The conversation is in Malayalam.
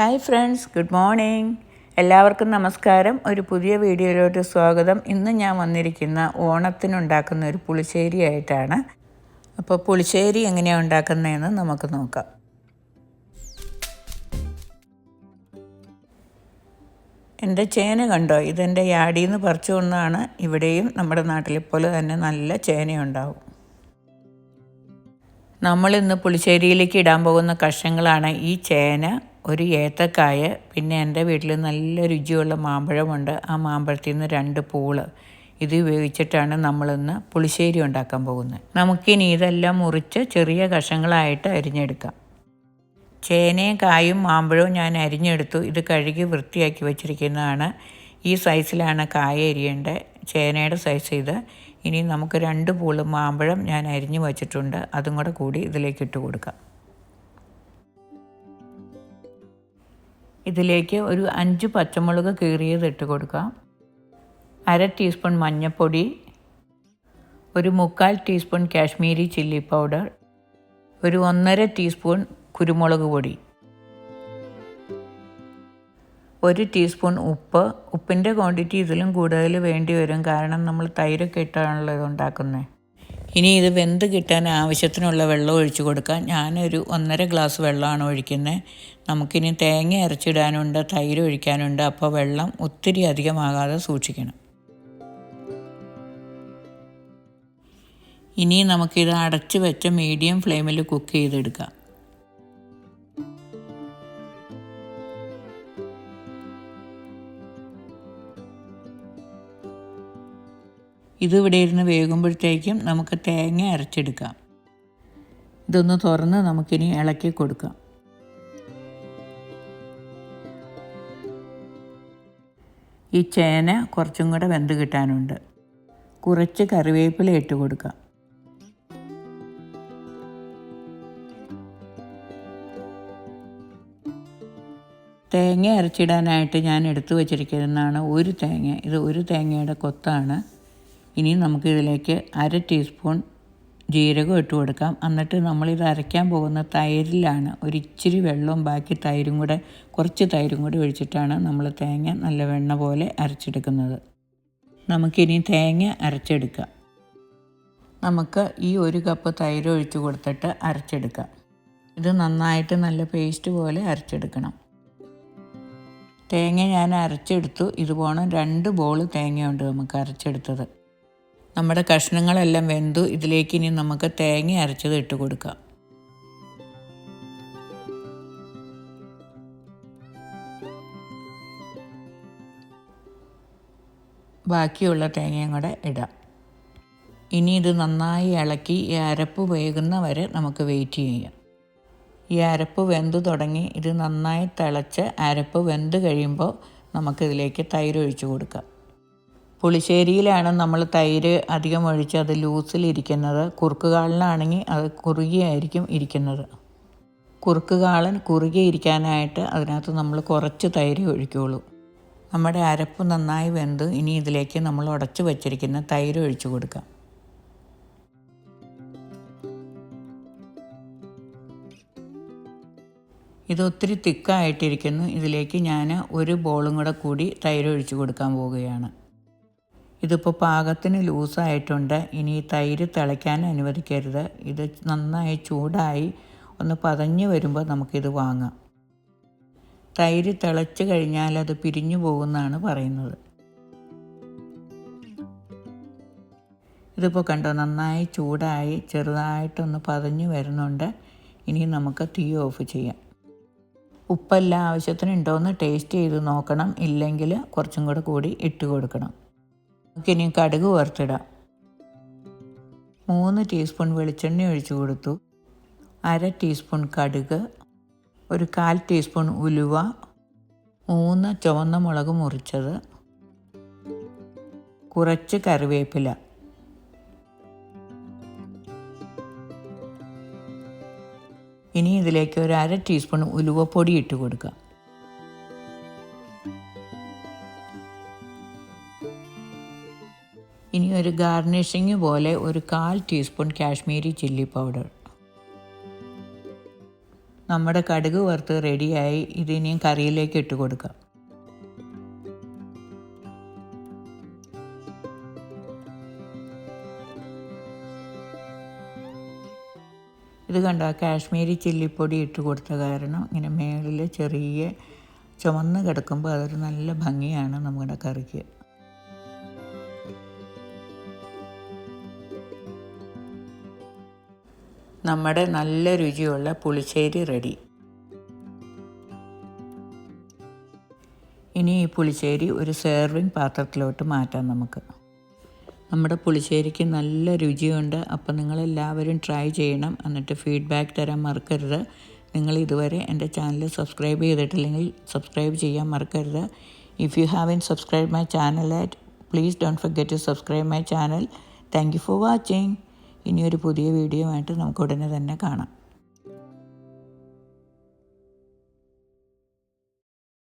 Hi friends good morning. എല്ലാവർക്കും നമസ്കാരം. ഒരു പുതിയ വീഡിയോയിലോട്ട് സ്വാഗതം. ഇന്ന് ഞാൻ വന്നിരിക്കുന്ന ഓണത്തിനുണ്ടാക്കുന്ന ഒരു പുളിശ്ശേരി ആയിട്ടാണ് അപ്പോൾ പുളിശ്ശേരി എങ്ങനെയാണ് ഉണ്ടാക്കുന്നതെന്ന് നമുക്ക് നോക്കാം. എന്റെ ചേന കണ്ടോ? ഇതെന്റെ യാടിയിൽ നിന്ന് പറിച്ചു കൊണ്ടാണ് ഇവിടെയും നമ്മുടെ നാട്ടിലെ പോലെ തന്നെ നല്ല ചേനയുണ്ടാവും. നമ്മളിന്ന് പുളിശ്ശേരിയിലേക്ക് ഇടാൻ പോകുന്ന കഷ്ണങ്ങളാണ് ഈ ചേന ഒരു ഏത്തക്കായ പിന്നെ എന്റെ വീട്ടിൽ നല്ല രുചിയുള്ള മാമ്പഴമുണ്ട്. ആ മാമ്പഴത്തിൽ നിന്ന് രണ്ട് പൂൾ. ഇത് ഉപയോഗിച്ചിട്ടാണ് നമ്മളിന്ന് പുളിശ്ശേരി ഉണ്ടാക്കാൻ പോകുന്നത്. നമുക്കിനി ഇതെല്ലാം മുറിച്ച് ചെറിയ കഷങ്ങളായിട്ട് അരിഞ്ഞെടുക്കാം. ചേനയും കായും മാമ്പഴവും ഞാൻ അരിഞ്ഞെടുത്തു. ഇത് കഴുകി വൃത്തിയാക്കി വെച്ചിരിക്കുന്നതാണ്. ഈ സൈസിലാണ് കായ അരിയേണ്ടത്. ചേനയുടെ സൈസ് ഇത്. ഇനി നമുക്ക് രണ്ട് പൂൾ മാമ്പഴം ഞാൻ അരിഞ്ഞു വച്ചിട്ടുണ്ട്. അതും കൂടെ കൂടി ഇതിലേക്ക് ഇട്ട് കൊടുക്കാം. ഇതിലേക്ക് ഒരു അഞ്ച് പച്ചമുളക് കീറിയത് ഇട്ട് കൊടുക്കുക അര ടീസ്പൂൺ മഞ്ഞൾപ്പൊടി ഒരു മുക്കാൽ ടീസ്പൂൺ കാശ്മീരി ചില്ലി പൗഡർ ഒരു ഒന്നര ടീസ്പൂൺ കുരുമുളക് പൊടി ഒരു ടീസ്പൂൺ ഉപ്പ്. ഉപ്പിന്റെ ക്വാണ്ടിറ്റി ഇതിലും കൂടുതൽ വേണ്ടി വരും. കാരണം നമ്മൾ തൈരൊക്കെ ഇട്ടാണല്ലോ ഇത് ഉണ്ടാക്കുന്നത്. ഇനി ഇത് വെന്ത് കിട്ടാൻ ആവശ്യത്തിനുള്ള വെള്ളം ഒഴിച്ചു കൊടുക്കാം. ഞാനൊരു ഒന്നര ഗ്ലാസ് വെള്ളമാണ് ഒഴിക്കുന്നത്. നമുക്കിനി തേങ്ങ അരച്ചിടാനുണ്ട് തൈര് ഒഴിക്കാനുണ്ട്. അപ്പോൾ വെള്ളം ഒത്തിരി അധികമാകാതെ സൂക്ഷിക്കണം. ഇനി നമുക്കിത് അടച്ച് വെച്ച മീഡിയം ഫ്ലെയിമിൽ കുക്ക് ചെയ്തെടുക്കാം. ഇത് ഇവിടെ ഇരുന്ന് വേകുമ്പോഴത്തേക്കും നമുക്ക് തേങ്ങ അരച്ചെടുക്കാം. ഇതൊന്ന് തുറന്ന് നമുക്കിനി ഇളക്കി കൊടുക്കാം. ഈ ചേന കുറച്ചും കൂടെ വെന്ത് കിട്ടാനുണ്ട്. കുറച്ച് കറിവേപ്പില ഇട്ട് കൊടുക്കാം. തേങ്ങ അരച്ചിടാനായിട്ട് ഞാൻ എടുത്തു വച്ചിരിക്കുന്നതാണ് ഒരു തേങ്ങ. ഇത് ഒരു തേങ്ങയുടെ കൊത്താണ്. ഇനി നമുക്കിതിലേക്ക് അര ടീസ്പൂൺ ജീരകം ഇട്ട് കൊടുക്കാം. എന്നിട്ട് നമ്മളിത് അരയ്ക്കാൻ പോകുന്ന തൈരിലാണ് ഒരിച്ചിരി വെള്ളവും ബാക്കി തൈരും കൂടെ കുറച്ച് തൈരും കൂടെ ഒഴിച്ചിട്ടാണ് നമ്മൾ തേങ്ങ നല്ല വെണ്ണ പോലെ അരച്ചെടുക്കുന്നത്. നമുക്കിനി തേങ്ങ അരച്ചെടുക്കാം. നമുക്ക് ഈ ഒരു കപ്പ് തൈര് ഒഴിച്ച് കൊടുത്തിട്ട് അരച്ചെടുക്കാം. ഇത് നന്നായിട്ട് നല്ല പേസ്റ്റ് പോലെ അരച്ചെടുക്കണം. തേങ്ങ ഞാൻ അരച്ചെടുത്തു. ഇതുപോലെ രണ്ട് ബോൾ തേങ്ങയുണ്ട് നമുക്ക് അരച്ചെടുത്തത്. നമ്മുടെ കഷ്ണങ്ങളെല്ലാം വെന്തു ഇതിലേക്ക് ഇനി നമുക്ക് തേങ്ങ അരച്ചത് ഇട്ട് കൊടുക്കാം. ബാക്കിയുള്ള തേങ്ങയും കൂടെ ഇടാം. ഇനി ഇത് നന്നായി ഇളക്കി ഈ അരപ്പ് വേകുന്ന വരെ നമുക്ക് വെയിറ്റ് ചെയ്യാം. ഈ അരപ്പ് വെന്ത് തുടങ്ങി ഇത് നന്നായി തിളച്ച് അരപ്പ് വെന്ത് കഴിയുമ്പോൾ നമുക്കിതിലേക്ക് തൈര് ഒഴിച്ചു കൊടുക്കാം. പുളിശ്ശേരിയിലാണ് നമ്മൾ തൈര് അധികം ഒഴിച്ച് അത് ലൂസിലിരിക്കുന്നത് കുറുക്കുകാളിനാണെങ്കിൽ അത് കുറുകിയായിരിക്കും ഇരിക്കുന്നത്. കുറുക്കുകാളൻ കുറുകെ ഇരിക്കാനായിട്ട് അതിനകത്ത് നമ്മൾ കുറച്ച് തൈര് ഒഴിക്കുകയുള്ളൂ നമ്മുടെ അരപ്പ് നന്നായി വെന്ത് ഇനി ഇതിലേക്ക് നമ്മൾ ഉടച്ചു വച്ചിരിക്കുന്ന തൈര് ഒഴിച്ചു കൊടുക്കാം. ഇത് ഒത്തിരി തിക്കായിട്ടിരിക്കുന്നു. ഇതിലേക്ക് ഞാൻ ഒരു ബോളും കൂടെ കൂടി തൈര് ഒഴിച്ചു കൊടുക്കാൻ പോവുകയാണ്. ഇതിപ്പോൾ പാകത്തിന് ലൂസായിട്ടുണ്ട്. ഇനി തൈര് തിളയ്ക്കാൻ അനുവദിക്കരുത്. ഇത് നന്നായി ചൂടായി ഒന്ന് പതഞ്ഞു വരുമ്പോൾ നമുക്കിത് വാങ്ങാം. തൈര് തിളച്ച് കഴിഞ്ഞാൽ അത് പിരിഞ്ഞു പോകുമെന്നാണ് പറയുന്നത്. ഇതിപ്പോൾ കണ്ടോ നന്നായി ചൂടായി ചെറുതായിട്ടൊന്ന് പതഞ്ഞു വരുന്നുണ്ട്. ഇനി നമുക്ക് തീ ഓഫ് ചെയ്യാം. ഉപ്പെല്ലാം ആവശ്യത്തിന് ഉണ്ടോയെന്ന് ടേസ്റ്റ് ചെയ്ത് നോക്കണം. ഇല്ലെങ്കിൽ കുറച്ചും കൂടെ കൂടി ഇട്ട് കൊടുക്കണം. നമുക്കിനി കടുക് വറുത്തിടാം. മൂന്ന് ടീസ്പൂൺ വെളിച്ചെണ്ണ ഒഴിച്ചു കൊടുത്തു. അര ടീസ്പൂൺ കടുക് ഒരു കാൽ ടീസ്പൂൺ ഉലുവ മൂന്ന് ചുവന്ന മുളക് മുറിച്ചത് കുറച്ച് കറിവേപ്പില. ഇനി ഇതിലേക്ക് ഒരു അര ടീസ്പൂൺ ഉലുവപ്പൊടി ഇട്ട് കൊടുക്കുക ഒരു ഗാർണിഷിങ് പോലെ ഒരു കാൽ ടീസ്പൂൺ കാശ്മീരി ചില്ലി പൗഡർ. നമ്മുടെ കടുക് വറുത്ത് റെഡിയായി. ഇതിനിയും കറിയിലേക്ക് ഇട്ട് കൊടുക്കാം. ഇത് കണ്ട? കാശ്മീരി ചില്ലിപ്പൊടി ഇട്ട് കൊടുത്ത കാരണം ഇങ്ങനെ മേളിൽ ചെറിയ ചുമന്ന് കിടക്കുമ്പോൾ അതൊരു നല്ല ഭംഗിയാണ് നമ്മുടെ കറിക്ക്. നമ്മുടെ നല്ല രുചിയുള്ള പുളിശ്ശേരി റെഡി. ഇനി ഈ പുളിശ്ശേരി ഒരു സെർവിങ് പാത്രത്തിലോട്ട് മാറ്റാം നമുക്ക്. നമ്മുടെ പുളിശ്ശേരിക്ക് നല്ല രുചിയുണ്ട്. അപ്പോൾ നിങ്ങളെല്ലാവരും ട്രൈ ചെയ്യണം. എന്നിട്ട് ഫീഡ്ബാക്ക് തരാൻ മറക്കരുത്. നിങ്ങൾ ഇതുവരെ എന്റെ ചാനൽ സബ്സ്ക്രൈബ് ചെയ്തിട്ടില്ലെങ്കിൽ സബ്സ്ക്രൈബ് ചെയ്യാൻ മറക്കരുത്. If you haven't subscribe my channel at please don't forget to subscribe my channel thank you for watching ഇനിയൊരു പുതിയ വീഡിയോ ആയിട്ട് നമുക്ക് ഉടനെ തന്നെ കാണാം.